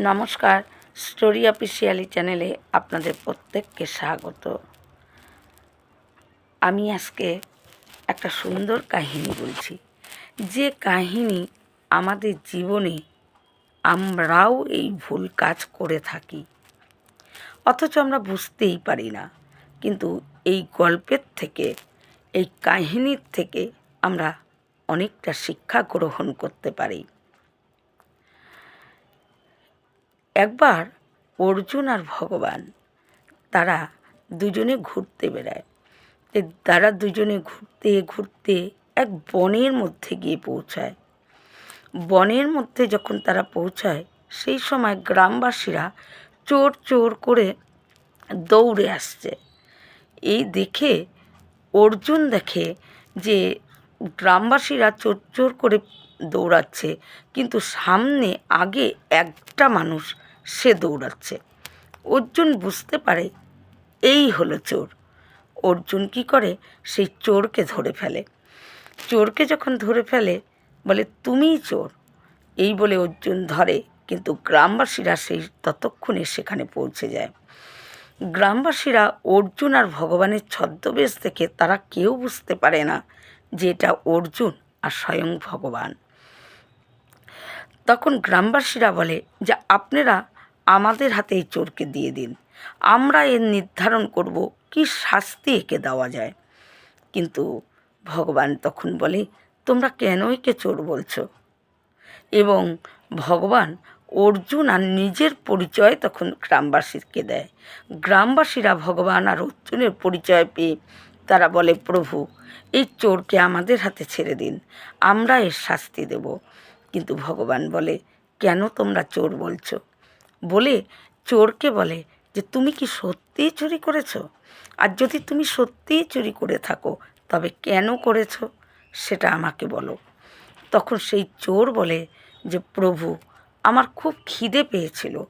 নমস্কার, story officially চ্যানেলে আপনাদের প্রত্যেককে স্বাগত। আমি আজকে একটা সুন্দর কাহিনী বলছি। যে কাহিনী আমাদের জীবনে আমরাও এই ভুল কাজ করে থাকি। অথচ আমরা বুঝতেই পারি না। কিন্তু এই গল্পের থেকে, এই কাহিনীর থেকে আমরা অনেকটা শিক্ষা গ্রহণ করতে পারি। একবার অর্জুন আর ভগবান, তারা দুজনে ঘুরতে বেড়ায়। তারা দুজনে ঘুরতে ঘুরতে এক বনের মধ্যে গিয়ে পৌঁছায়। বনের মধ্যে যখন তারা পৌঁছায়, সেই সময় গ্রামবাসীরা চোর চোর করে দৌড়ে আসছে। এই দেখে অর্জুন দেখে যে গ্রামবাসীরা চোর চোর করে দৌড়াচ্ছে, কিন্তু সামনে আগে একটা মানুষ সে দৌড়াচ্ছে। অর্জুন বুঝতে পারে এই হলো চোর। অর্জুন কি করে? সেই চোরকে ধরে ফেলে। চোরকে যখন ধরে ফেলে, বলে, তুমিই চোর। এই বলে অর্জুন ধরে, কিন্তু গ্রামবাসীরা সেই ততক্ষণে সেখানে পৌঁছে যায়। গ্রামবাসীরা অর্জুন আর ভগবানের ছদ্মবেশ দেখে তারা কেউ বুঝতে পারে না যে এটা অর্জুন আর স্বয়ং ভগবান। তখন গ্রামবাসীরা বলে যে, আপনারা আমাদের হাতে এই চোরকে দিয়ে দিন। আমরা এর নির্ধারণ করব কি শাস্তি একে দেওয়া যায়। কিন্তু ভগবান তখন বলে, তোমরা কেন একে চোর বলছো? এবং ভগবান অর্জুন আর নিজের পরিচয় তখন গ্রামবাসীকে দেয়। গ্রামবাসীরা ভগবান আর অর্জুনের পরিচয় পেয়ে তারা বলে, প্রভু, এই চোরকে আমাদের হাতে ছেড়ে দিন। আমরা এর শাস্তি দেব। কিন্তু ভগবান বলে, কেন তোমরা চোর বলছো? বলে চোরকে বলে যে, তুমি কি সত্যিই চুরি করেছ? আর যদি তুমি সত্যিই চুরি করে থাকো, তবে কেন করেছ? সেটা আমাকে বলো। তখন সেই চোর বলে যে, প্রভু, আমার খুব খিদে পেয়েছিল।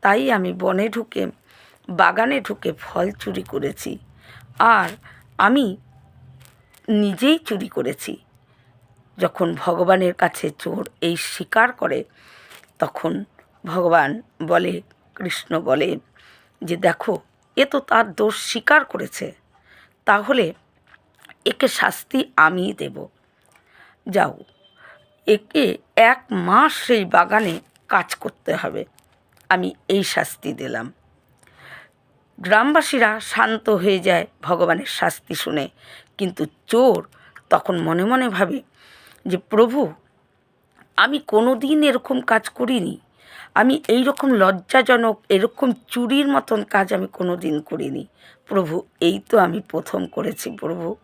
তাই আমি বনে ঢুকে, বাগানে ঢুকে ফল চুরি করেছি। আর আমি নিজেই চুরি করেছি। যখন ভগবানের কাছে চোর এই স্বীকার করে, তখন ভগবান বলে, কৃষ্ণ বলে যে, দেখো, এ তো তার দোষ স্বীকার করেছে। তাহলে একে শাস্তি আমিই দেব। যাও, একে এক মাস সেই বাগানে কাজ করতে হবে। আমি এই শাস্তি দিলাম। গ্রামবাসীরা শান্ত হয়ে যায় ভগবানের শাস্তি শুনে। কিন্তু চোর তখন মনে মনে ভাবে যে, প্রভু, আমি কোনো দিন এরকম কাজ করিনি। আমি এই রকম লজ্জাজনক, এরকম চুরির মতন কাজ আমি কোনো দিন করিনি। প্রভু, এই তো আমি প্রথম করেছি প্রভু।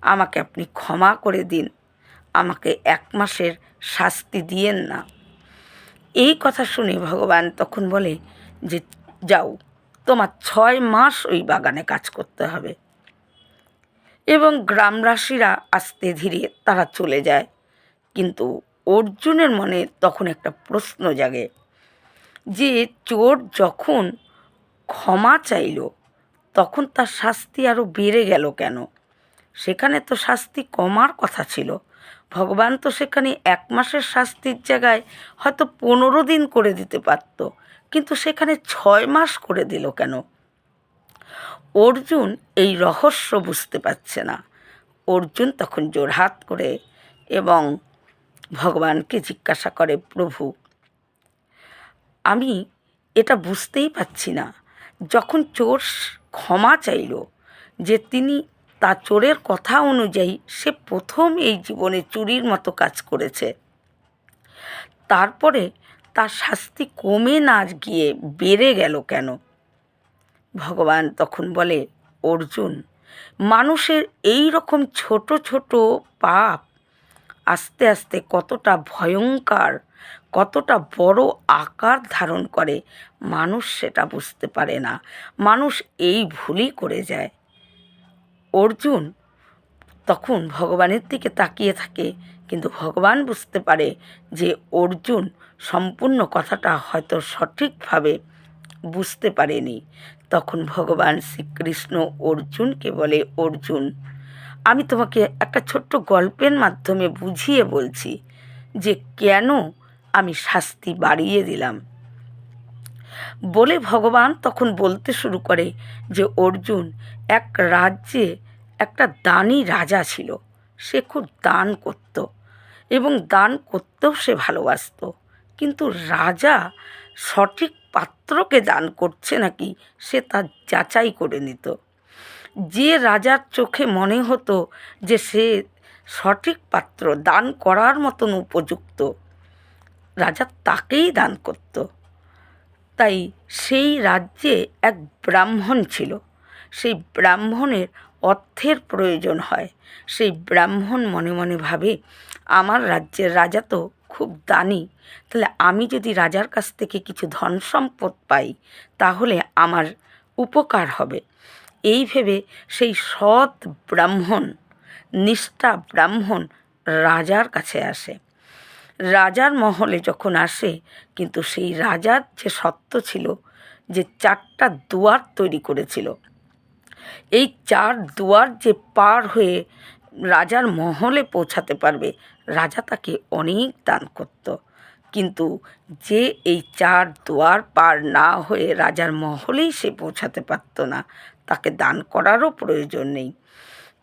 আমাকে আপনি ক্ষমা করে দিন। আমাকে এক মাসের শাস্তি দিয়েন না। এই কথা শুনে ভগবান তখন বলে যে, যাও, তোমার ছয় মাস ওই বাগানে কাজ করতে হবে। এবং গ্রামবাসীরা আস্তে ধীরে তারা চলে যায়। কিন্তু অর্জুনের মনে তখন একটা প্রশ্ন জাগে। যে চোর যখন ক্ষমা চাইল, তখন তার শাস্তি আরও বেড়ে গেল কেন? সেখানে তো শাস্তি কমার কথা ছিল। ভগবান তো সেখানে এক মাসের শাস্তির জায়গায় হয়তো পনেরো দিন করে দিতে পারত, কিন্তু সেখানে ছয় মাস করে দিল কেন? অর্জুন এই রহস্য বুঝতে পারছে না। অর্জুন তখন জোরহাত করে এবং ভগবানকে জিজ্ঞাসা করে, প্রভু আমি এটা বুঝতেই পারছি না। যখন চোর ক্ষমা চাইল যে তিনি তা চোরের কথা অনুযায়ী সে প্রথম এই জীবনে চুরির মতো কাজ করেছে। তারপরে তার শাস্তি কমে না গিয়ে বেড়ে গেল কেন? ভগবান তখন বলে, অর্জুন, মানুষের এই রকম ছোট ছোট পাপ আস্তে আস্তে কতটা ভয়ঙ্কর কতটা বড় আকার ধারণ করে, মানুষ সেটা বুঝতে পারে না। মানুষ এই ভুলই করে যায়। অর্জুন তখন ভগবানের দিকে তাকিয়ে থাকে, কিন্তু ভগবান বুঝতে পারে যে অর্জুন সম্পূর্ণ কথাটা হয়তো সঠিকভাবে বুঝতে পারেনি। তখন ভগবান শ্রীকৃষ্ণ অর্জুনকে বলে, অর্জুন, আমি তোমাকে একটা ছোট্ট গল্পের মাধ্যমে বুঝিয়ে বলছি যে কেন আমি শাস্তি বাড়িয়ে দিলাম। বলে ভগবান তখন বলতে শুরু করে যে, অর্জুন, এক রাজ্যে একটা দানি রাজা ছিল। সে খুব দান করত এবং দান করতেও সে ভালোবাসত। কিন্তু রাজা সঠিক পাত্রকে দান করছে নাকি সে তার যাচাই করে নিত। যে রাজার চোখে মনে হতো যে, সে সঠিক পাত্র দান করার মতন উপযুক্ত রাজা তাকেই দান করত। তাই সেই রাজ্যে এক ব্রাহ্মণ ছিল। সেই ব্রাহ্মণের অর্থের প্রয়োজন হয়। সেই ব্রাহ্মণ মনে মনে ভাবে, আমার রাজ্যের রাজা তো খুব দানি। তাহলে আমি যদি রাজার কাছ থেকে কিছু ধন সম্পদ পাই, তাহলে আমার উপকার হবে। এই ভেবে সেই সৎ ব্রাহ্মণ, নিষ্ঠা ব্রাহ্মণ রাজার কাছে আসে। রাজার মহলে যখন আসে, কিন্তু সেই রাজার যে সত্য ছিল, যে চারটা দুয়ার তৈরি করেছিল, এই চার দুয়ার যে পার হয়ে রাজার মহলে পৌঁছাতে পারবে, রাজা তাকে অনেক দান করত। কিন্তু যে এই চার দুয়ার পার না হয়ে রাজার মহলেই সে পৌঁছাতে পারত না, তাকে দান করারও প্রয়োজন নেই।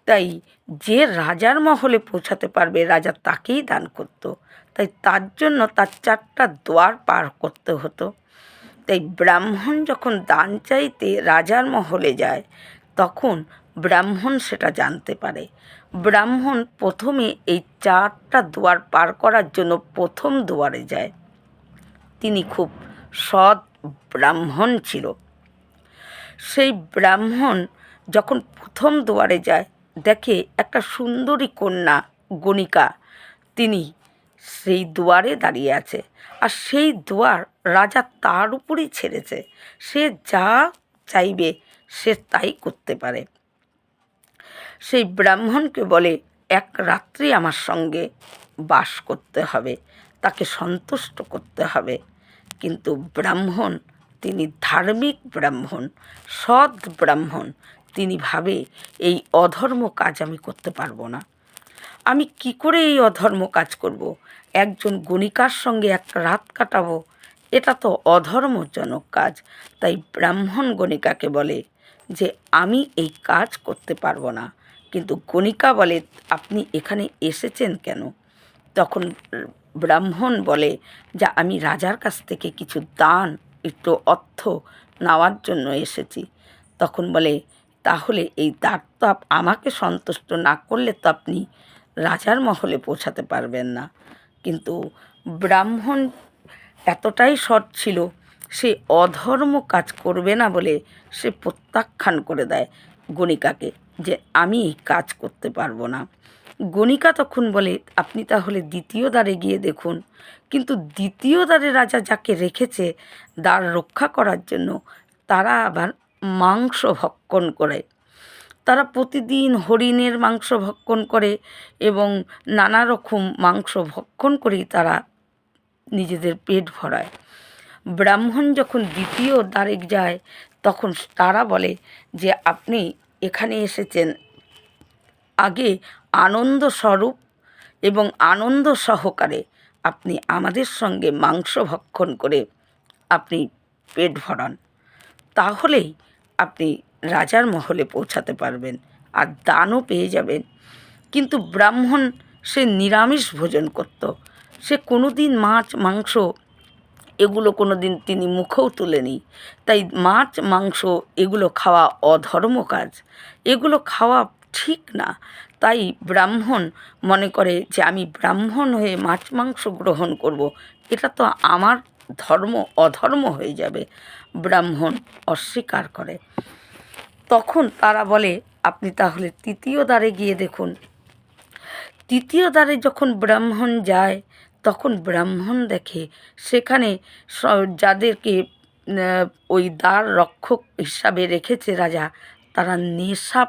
তাই যে রাজার মহলে পৌঁছাতে পারবে, রাজা তাকেই দান করত। তাই তার জন্য তার চারটা দ্বার পার করতে হতো। তাই ব্রাহ্মণ যখন দান চাইতে রাজার মহলে যায়, তখন ব্রাহ্মণ সেটা জানতে পারে। ব্রাহ্মণ প্রথমে এই চারটা দুয়ার পার করার জন্য প্রথম দুয়ারে যায়। তিনি খুব সৎ ব্রাহ্মণ ছিল। সেই ব্রাহ্মণ যখন প্রথম দুয়ারে যায় দেখে একটা সুন্দরী কন্যা, গণিকা। তিনি সেই দুয়ারে দাঁড়িয়ে আছে আর সেই দুয়ার রাজা তার উপরেই ছেড়েছে। সে যা চাইবে সে তাই করতে পারে। সেই ব্রাহ্মণকে বলে, এক রাত্রি আমার সঙ্গে বাস করতে হবে, তাকে সন্তুষ্ট করতে হবে। কিন্তু ব্রাহ্মণ, তিনি ধার্মিক ব্রাহ্মণ, সৎ ব্রাহ্মণ তিনি ভাবে, এই অধর্ম কাজ আমি করতে পারব না। আমি কি করে এই অধর্ম কাজ করব। একজন গণিকার সঙ্গে একটা রাত কাটাবো? এটা তো অধর্মজনক কাজ। তাই ব্রাহ্মণ গণিকাকে বলে যে, আমি এই কাজ করতে পারব না। কিন্তু গণিকা বলে, আপনি এখানে এসেছেন কেন? তখন ব্রাহ্মণ বলে, যে আমি রাজার কাছ থেকে কিছু দান, একটু অর্থ নেওয়ার জন্য এসেছি। তখন বলে তাহলে এই দাঁত তো আমাকে সন্তুষ্ট না করলে তো আপনি রাজার মহলে পৌঁছাতে পারবেন না। কিন্তু ব্রাহ্মণ এতটাই সৎ ছিল, সে অধর্ম কাজ করবে না বলে সে প্রত্যাখ্যান করে দেয় গণিকাকে যে আমি কাজ করতে পারব না। গণিকা তখন বলে, আপনি তাহলে দ্বিতীয় দ্বারে গিয়ে দেখুন। কিন্তু দ্বিতীয় দ্বারে রাজা যাকে রেখেছে, দ্বার রক্ষা করার জন্য তারা আবার মাংস ভক্ষণ করে। তারা প্রতিদিন হরিণের মাংস ভক্ষণ করে এবং নানা রকম মাংস ভক্ষণ করেই তারা নিজেদের পেট ভরায়। ব্রাহ্মণ যখন দ্বিতীয় দ্বারে যায়, তখন তারা বলে যে, আপনি এখানে এসেছেন। আগে আনন্দ স্বরূপ এবং আনন্দ সহকারে আপনি আমাদের সঙ্গে মাংস ভক্ষণ করে আপনি পেট ভরান। তাহলেই আপনি রাজার মহলে পৌঁছাতে পারবেন আর দানও পেয়ে যাবেন। কিন্তু ব্রাহ্মণ সে নিরামিষ ভোজন করত। সে কোনো দিন মাছ, মাংস এগুলো কোনো দিন তিনি মুখেও তুলেনি। তাই মাছ, মাংস এগুলো খাওয়া অধর্ম কাজ। এগুলো খাওয়া ঠিক না। তাই ব্রাহ্মণ মনে করে যে আমি ব্রাহ্মণ হয়ে মাছ, মাংস গ্রহণ করব। এটা তো আমার ধর্ম, অধর্ম হয়ে যাবে। ব্রাহ্মণ অস্বীকার করে। তখন তারা বলে, আপনি তাহলে তৃতীয় দ্বারে গিয়ে দেখুন। তৃতীয় দ্বারে যখন ব্রাহ্মণ যায়, তখন ব্রাহ্মণ দেখে সেখানে যাদেরকে ওই দ্বার রক্ষক হিসাবে রেখেছে রাজা, তারা নেশা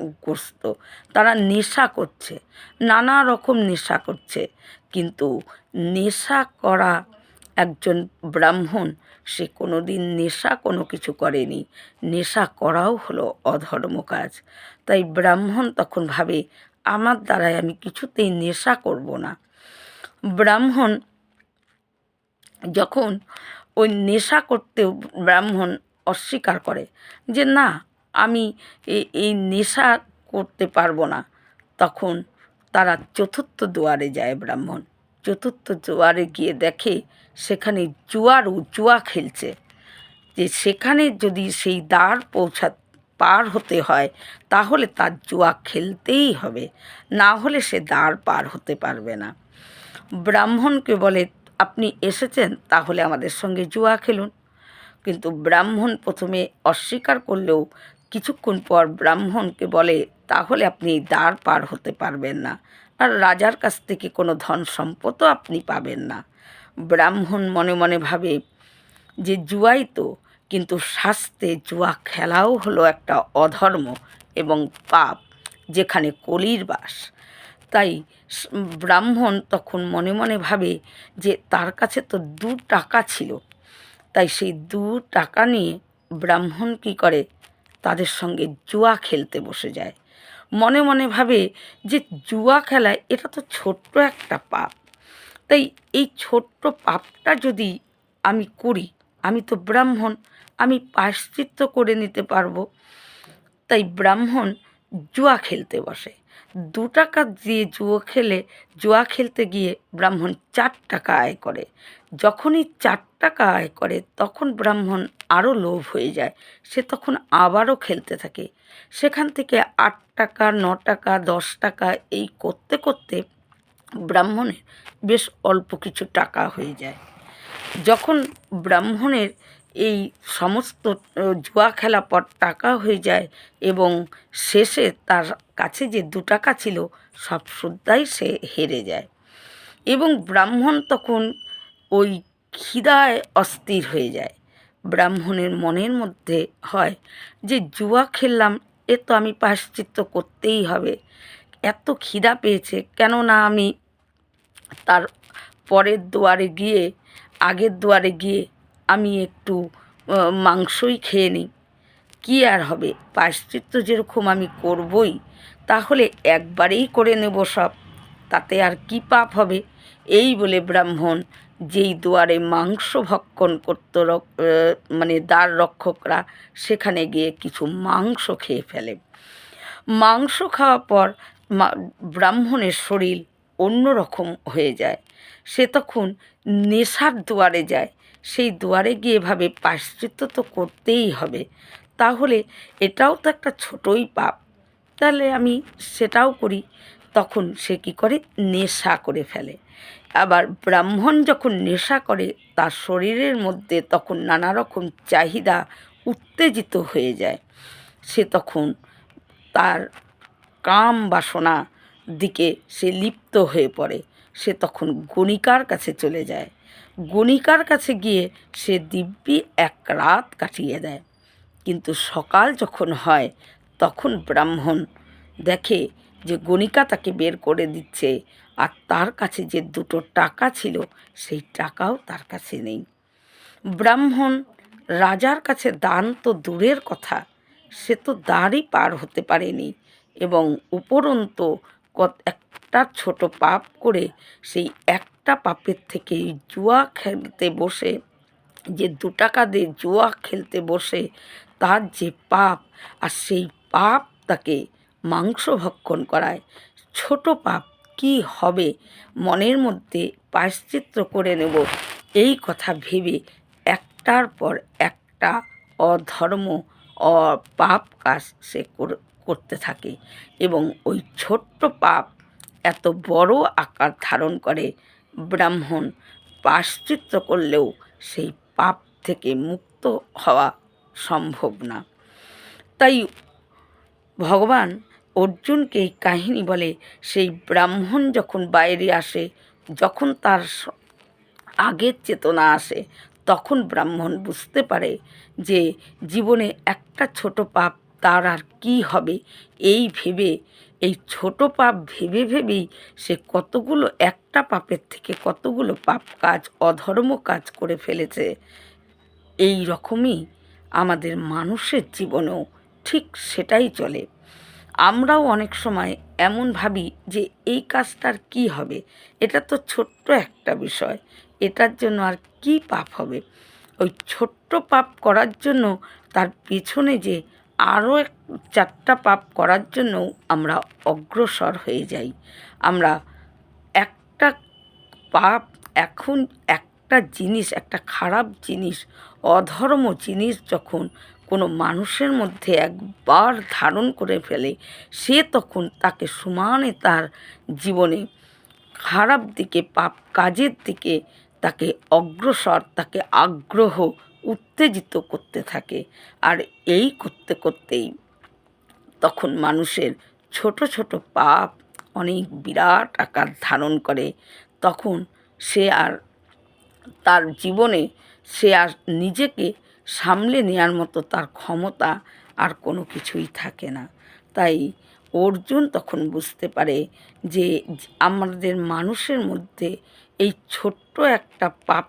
নেশাগ্রস্ত, তারা নেশা করছে, নানা রকম নেশা করছে। কিন্তু নেশা করা একজন ব্রাহ্মণ সে কোনো দিন নেশা কোনো কিছু করেনি। নেশা করাও হলো অধর্ম কাজ। তাই ব্রাহ্মণ তখন ভাবে, আমার দ্বারায় আমি কিছুতেই নেশা করব না। ব্রাহ্মণ যখন ওই নেশা করতেও ব্রাহ্মণ অস্বীকার করে যে, না, আমি এই নেশা করতে পারব না। তখন তারা চতুর্থ দুয়ারে যায় ব্রাহ্মণ। চতুর্থ জোয়ারে গিয়ে দেখে সেখানে জুয়ারও জুয়া খেলছে। যে সেখানে যদি সেই দ্বার পৌঁছা পার হতে হয়, তাহলে তার জুয়া খেলতেই হবে। না হলে সে দ্বার পার হতে পারবে না। ব্রাহ্মণকে বলে, আপনি এসেছেন, তাহলে আমাদের সঙ্গে জুয়া খেলুন। কিন্তু ব্রাহ্মণ প্রথমে অস্বীকার করলেও কিছুক্ষণ পর ব্রাহ্মণকে বলে, তাহলে আপনি দ্বার পার হতে পারবেন না। আর রাজার কাছ থেকে কোনো ধন সম্পদও আপনি পাবেন না। ব্রাহ্মণ মনে মনে ভাবে যে জুয়াই তো, কিন্তু শাস্তে জুয়া খেলাও হলো একটা অধর্ম এবং পাপ যেখানে কলির বাস। তাই ব্রাহ্মণ তখন মনে মনে ভাবে যে তার কাছে তো দু টাকা ছিল। তাই সেই দু টাকা নিয়ে ব্রাহ্মণ কী করে তাদের সঙ্গে জুয়া খেলতে বসে যায়। মনে মনে ভাবে যে জুয়া খেলায় এটা তো ছোট্ট একটা পাপ। তাই এই ছোট্ট পাপটা যদি আমি করি, আমি তো ব্রাহ্মণ, আমি পাশ্চিত্য করে নিতে পারব। তাই ব্রাহ্মণ জুয়া খেলতে বসে। দু টাকা দিয়ে জুয়ো খেলে, জুয়া খেলতে গিয়ে ব্রাহ্মণ চার টাকা আয় করে। যখনই চার টাকা আয় করে, তখন ব্রাহ্মণ আরও লোভ হয়ে যায়। সে তখন আবারও খেলতে থাকে। সেখান থেকে আট টাকা, ন টাকা, দশ টাকা এই করতে করতে ব্রাহ্মণের বেশ অল্প কিছু টাকা হয়ে যায়। যখন ব্রাহ্মণের এই সমস্ত জুয়া খেলা পর টাকা হয়ে যায় এবং শেষে তার কাছে যে দু টাকা ছিল, সব শ্রদ্ধাই সে হেরে যায়। এবং ব্রাহ্মণ তখন ওই খিদায় অস্থির হয়ে যায়। ব্রাহ্মণের মনের মধ্যে হয় যে, জুয়া খেললাম, এ তো আমি পাশ্চিত্য করতেই হবে। এত খিদা পেয়েছে, কেননা আমি তার পরের দুয়ারে গিয়ে, আগের দুয়ারে গিয়ে আমি একটু মাংসই খেয়ে নিই। কী আর হবে? পাশ্চিত্য যেরকম আমি করবই, তাহলে একবারেই করে নেব সব। তাতে আর কি পাপ হবে? এই বলে ব্রাহ্মণ যেই দুয়ারে মাংস ভক্ষণ করত মানে দ্বার রক্ষকরা, সেখানে গিয়ে কিছু মাংস খেয়ে ফেলে। মাংস খাওয়ার পর ব্রাহ্মণের শরীর অন্যরকম হয়ে যায়। সে তখন নেশার দুয়ারে যায়। সেই দুয়ারে গিয়ে ভাবে, পাশ্চিত্য তো করতেই হবে। তাহলে এটাও তো একটা ছোটই পাপ। তাহলে আমি সেটাও করি। তখন সে কী করে? নেশা করে ফেলে। আবার ব্রাহ্মণ যখন নেশা করে, তার শরীরের মধ্যে তখন নানা রকম চাহিদা উত্তেজিত হয়ে যায়। সে তখন তার কাম বাসনা দিকে সে লিপ্ত হয়ে পড়ে। সে তখন গণিকার কাছে চলে যায়। গণিকার কাছে গিয়ে সে দিব্যি এক রাত কাটিয়ে দেয়। কিন্তু সকাল যখন হয়, তখন ব্রাহ্মণ দেখে যে গণিকা তাকে বের করে দিচ্ছে আর তার কাছে যে দুটো টাকা ছিল, সেই টাকাও তার কাছে নেই। ব্রাহ্মণ রাজার কাছে দান তো দূরের কথা, সে তো দ্বারই পার হতে পারেনি এবং উপরন্ত কত একটা ছোট পাপ করে সেই একটা পাপের থেকে জুয়া খেলতে বসে, যে দু টাকা দিয়ে জুয়া খেলতে বসে, তার যে পাপ, আর সেই পাপ তাকে মাংস ভক্ষণ করায়। ছোট পাপ কি হবে? মনের মধ্যে পাশ্চিত্য করে নেব। এই কথা ভেবে একটার পর একটা অধর্ম অ পাপ কাজ সে কর- করতে থাকে এবং ওই ছোট্ট পাপ এত বড় আকার ধারণ করে ব্রাহ্মণ পাশ্চিত্য করলেও সেই পাপ থেকে মুক্ত হওয়া সম্ভব না। তাই ভগবান অর্জুনকে এই কাহিনী বলে, সেই ব্রাহ্মণ যখন বাইরে আসে, যখন তার আগের চেতনা আসে, তখন ব্রাহ্মণ বুঝতে পারে যে জীবনে একটা ছোট পাপ তার আর কী হবে? এই ভেবে, এই ছোট পাপ ভেবে ভেবেই সে কতগুলো একটা পাপের থেকে কতগুলো পাপ কাজ, অধর্ম কাজ করে ফেলেছে। এই রকমই আমাদের মানুষের জীবনেও ঠিক সেটাই চলে। আমরাও অনেক সময় এমন ভাবি যে, এই কাজটার কি হবে? এটা তো ছোট্ট একটা বিষয়। এটার জন্য আর কি পাপ হবে? ওই ছোট্ট পাপ করার জন্য তার পেছনে যে আরও এক চারটা পাপ করার জন্য আমরা অগ্রসর হয়ে যাই। আমরা একটা পাপ এখন একটা জিনিস, একটা খারাপ জিনিস, অধর্ম জিনিস যখন কোনো মানুষের মধ্যে একবার ধারণ করে ফেলে, সে তখন তাকে সমানে তার জীবনে খারাপ দিকে, পাপ কাজের দিকে তাকে অগ্রসর, তাকে আগ্রহ উত্তেজিত করতে থাকে। আর এই করতে করতেই তখন মানুষের ছোট ছোট পাপ অনেক বিরাট আকার ধারণ করে। তখন সে আর তার জীবনে সে আর নিজেকে সামলে নেওয়ার মতো তার ক্ষমতা আর কোনো কিছুই থাকে না। তাই অর্জুন তখন বুঝতে পারে যে আমাদের মানুষের মধ্যে এই ছোট্ট একটা পাপ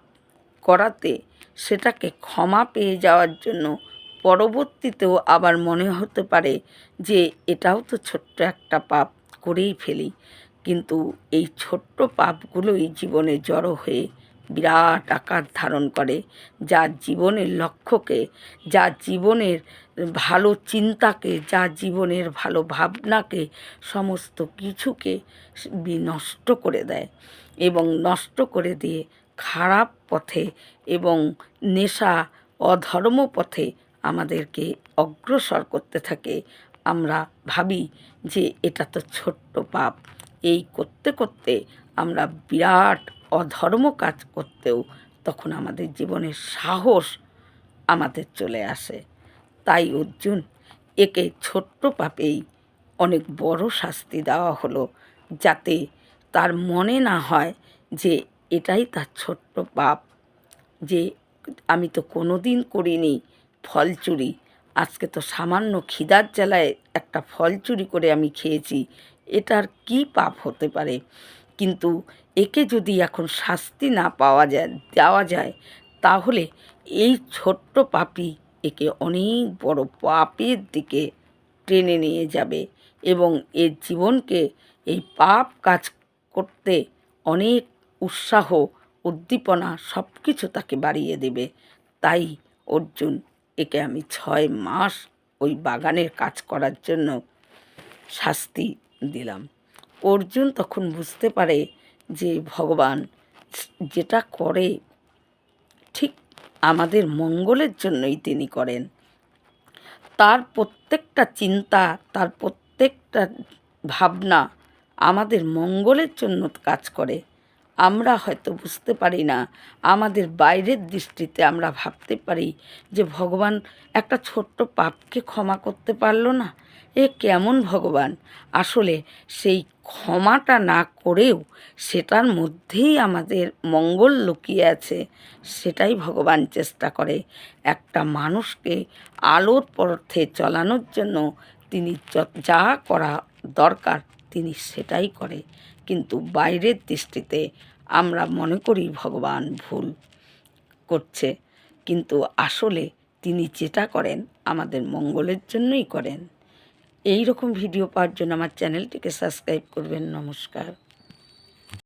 করাতে সেটাকে ক্ষমা পেয়ে যাওয়ার জন্য পরবর্তীতেও আবার মনে হতে পারে যে এটাও তো ছোট্ট একটা পাপ করেই ফেলি। কিন্তু এই ছোট্ট পাপগুলোই জীবনে জড়ো হয়ে বিরাট আকার ধারণ করে, যা জীবনের লক্ষ্যকে, যা জীবনের ভালো চিন্তাকে, যা জীবনের ভালো ভাবনাকে, সমস্ত কিছুকে নষ্ট করে দেয় এবং নষ্ট করে দিয়ে খারাপ পথে এবং নেশা অধর্ম পথে আমাদেরকে অগ্রসর করতে থাকে। আমরা ভাবি যে এটা তো ছোট্ট পাপ। এই করতে করতে আমরা বিরাট অধর্ম কাজ করতেও তখন আমাদের জীবনের সাহস আমাদের চলে আসে। তাই অর্জুন, একে ছোট্ট পাপেই অনেক বড় শাস্তি দেওয়া হলো যাতে তার মনে না হয় যে এটাই তার ছোট্ট পাপ যে আমি তো কোনো দিন করিনি ফল চুরি। আজকে তো সামান্য খিদার জ্বালায় একটা ফল চুরি করে আমি খেয়েছি। এটার কি পাপ হতে পারে? কিন্তু একে যদি এখন শাস্তি না পাওয়া যায়, দেওয়া যায়, তাহলে এই ছোট্ট পাপি একে অনেক বড় পাপের দিকে টেনে নিয়ে যাবে এবং এর জীবনকে এই পাপ কাজ করতে অনেক উৎসাহ, উদ্দীপনা সব কিছু তাকে বাড়িয়ে দেবে। তাই অর্জুন, একে আমি ছয় মাস ওই বাগানের কাজ করার জন্য শাস্তি দিলাম। অর্জুন তখন বুঝতে পারে যে ভগবান যেটা করে, ঠিক আমাদের মঙ্গলের জন্যই তিনি করেন। তার প্রত্যেকটা চিন্তা, তার প্রত্যেকটা ভাবনা আমাদের মঙ্গলের জন্য কাজ করে। আমরা হয়তো বুঝতে পারি না। আমাদের বাইরের দৃষ্টিতে আমরা ভাবতে পারি যে ভগবান একটা ছোট্ট পাপকে ক্ষমা করতে পারল না। এ কেমন ভগবান? আসলে সেই ক্ষমাটা না করেও সেটার মধ্যেই আমাদের মঙ্গল লুকিয়ে আছে, সেটাই ভগবান চেষ্টা করে। একটা মানুষকে আলোর পথে চলানোর জন্য তিনি যা করা দরকার তিনি সেটাই করে। কিন্তু বাইরের দৃষ্টিতে আমরা মনে করি ভগবান ভুল করছে, কিন্তু আসলে তিনি যেটা করেন আমাদের মঙ্গলের জন্যই করেন। এই রকম ভিডিও পাওয়ার জন্য আমার চ্যানেলটিকে সাবস্ক্রাইব করবেন। নমস্কার।